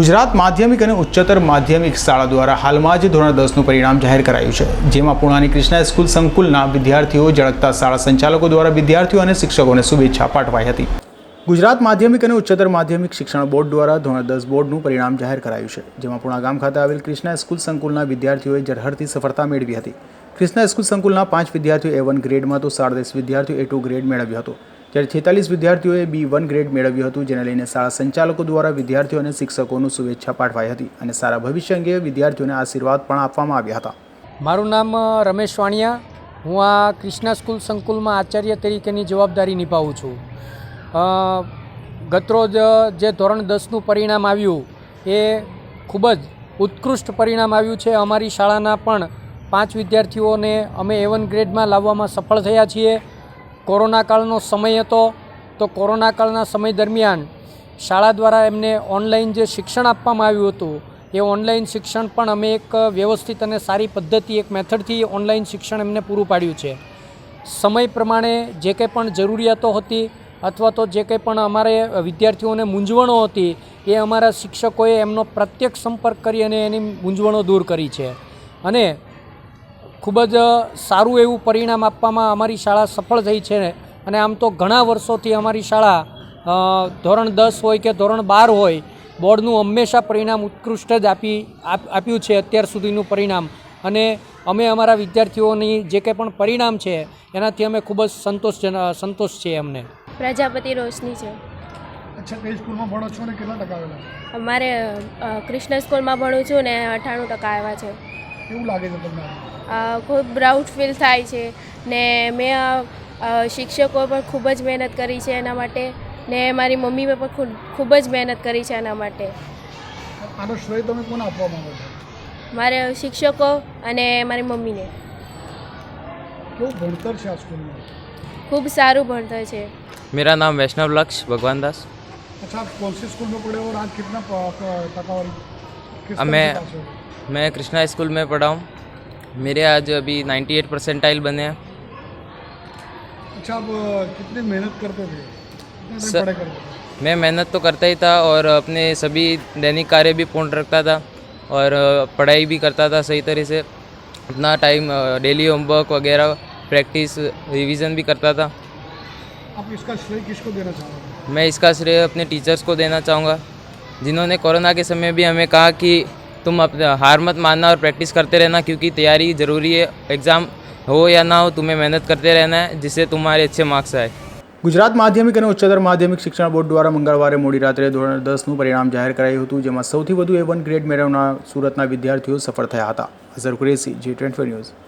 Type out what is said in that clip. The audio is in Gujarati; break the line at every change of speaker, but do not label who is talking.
ગુજરાત માધ્યમિક અને ઉચ્ચતર માધ્યમિક શાળા દ્વારા હાલમાં જ ધોરણ દસનું પરિણામ જાહેર કરાયું છે જેમાં પુણાની કૃષ્ણા સ્કૂલ સંકુલના વિદ્યાર્થીઓ ઝળકતા શાળા સંચાલકો દ્વારા વિદ્યાર્થીઓ અને શિક્ષકોને શુભેચ્છા પાઠવાઈ હતી ગુજરાત માધ્યમિક અને ઉચ્ચતર માધ્યમિક શિક્ષણ બોર્ડ દ્વારા ધોરણ દસ બોર્ડનું પરિણામ જાહેર કરાયું છે જેમાં પુણા ગામ ખાતે આવેલ કૃષ્ણા સ્કૂલ સંકુલના વિદ્યાર્થીઓએ ઝરહરતી સફળતા મેળવી હતી કૃષ્ણા સ્કૂલ સંકુલના પાંચ વિદ્યાર્થીઓ એ વન ગ્રેડમાં તો સાડત્રીસ વિદ્યાર્થીઓ એ ટુ ગ્રેડ મેળવ્યો હતો ત્યારે છેતાલીસ વિદ્યાર્થીઓએ બી વન ગ્રેડ મેળવ્યું હતું જેને લઈને શાળા સંચાલકો દ્વારા વિદ્યાર્થીઓ અને શિક્ષકોનું શુભેચ્છા પાઠવાઈ હતી અને સારા ભવિષ્ય અંગે વિદ્યાર્થીઓને આશીર્વાદ પણ આપવામાં આવ્યા હતા
મારું નામ રમેશ વાણિયા હું આ ક્રિષ્ના સ્કૂલ સંકુલમાં આચાર્ય તરીકેની જવાબદારી નિભાવું છું ગતરોજ જે ધોરણ દસનું પરિણામ આવ્યું એ ખૂબ જ ઉત્કૃષ્ટ પરિણામ આવ્યું છે અમારી શાળાના પણ પાંચ વિદ્યાર્થીઓને અમે એ વન ગ્રેડમાં લાવવામાં સફળ થયા છીએ કોરોના કાળનો સમય હતો તો કોરોના કાળના સમય દરમિયાન શાળા દ્વારા એમને ઓનલાઈન જે શિક્ષણ આપવામાં આવ્યું હતું એ ઓનલાઈન શિક્ષણ પણ અમે એક વ્યવસ્થિત અને સારી પદ્ધતિ એક મેથડથી ઓનલાઈન શિક્ષણ એમને પૂરું પાડ્યું છે સમય પ્રમાણે જે કંઈ પણ જરૂરિયાતો હતી અથવા તો જે કંઈ પણ અમારે વિદ્યાર્થીઓને મૂંઝવણો હતી એ અમારા શિક્ષકોએ એમનો પ્રત્યક્ષ સંપર્ક કરી અને એની મૂંઝવણો દૂર કરી છે અને ખૂબ જ સારું એવું પરિણામ આપવામાં અમારી શાળા સફળ થઈ છે અને આમ તો ઘણા વર્ષોથી અમારી શાળા ધોરણ દસ હોય કે ધોરણ બાર હોય બોર્ડનું હંમેશા પરિણામ ઉત્કૃષ્ટ જ આપી આપ્યું છે અત્યાર સુધીનું પરિણામ અને અમે અમારા વિદ્યાર્થીઓની જે કંઈ પણ પરિણામ છે એનાથી અમે ખૂબ જ સંતોષ સંતોષ છે અમને
પ્રજાપતિ રોશની છે અચ્છા કઈ સ્કૂલમાં ભણો છો ને કેટલા ટકા આવેલા અમારે કૃષ્ણ સ્કૂલમાં ભણું છું ને અઠ્ઠાણું ટકા આવ્યા છે કેવું લાગે છે તમને ખૂબ પ્રાઉડ ફીલ થાય છે ને મેં શિક્ષકો પણ ખૂબ જ મહેનત કરી છે એના માટે ને મારી મમ્મી પણ ખૂબ જ મહેનત કરી છે એના માટે આનો શ્રેય તમે કોને આપવા માંગો છો મારે શિક્ષકો અને મારી મમ્મીને કેવું ભણતર છે આ સ્કૂલમાં ખૂબ સારું ભણતર છે
મેરા નામ વૈષ્ણવ લક્ષ ભગવાન દાસ अच्छा आप कौन सी स्कूल में पढ़े अब मैं मैं कृष्णा स्कूल में पढ़ा हूँ मेरे आज अभी 98 परसेंटाइल बने हैं अच्छा आप कितनी मेहनत करते थे सर मैं मेहनत तो करता ही था और अपने सभी दैनिक कार्य भी पूर्ण रखता था और पढ़ाई भी करता था सही तरह से अपना टाइम डेली होमवर्क वगैरह प्रैक्टिस रिवीजन भी करता था आप इसका श्रेय किसको देना चाहूँगा मैं इसका श्रेय अपने टीचर्स को देना चाहूँगा जिन्होंने कोरोना के समय भी हमें कहा कि तुम अपना हार मत मानना और प्रैक्टिस करते रहना क्योंकि तैयारी ज़रूरी है एग्ज़ाम हो या ना हो तुम्हें मेहनत करते रहना है जिससे तुम्हारे अच्छे मार्क्स आए
ગુજરાત માધ્યમિક અને ઉચ્ચતર માધ્યમિક શિક્ષણ બોર્ડ દ્વારા મંગળવારે મોડી રાત્રે ધોરણ દસનું પરિણામ જાહેર કરાયું હતું જેમાં સૌથી વધુ એ વન ગ્રેડ મેળવનાર સુરતના વિદ્યાર્થીઓ સફળ થયા હતા અઝર કુરેશી જે ટ્વેન્ટી ન્યૂઝ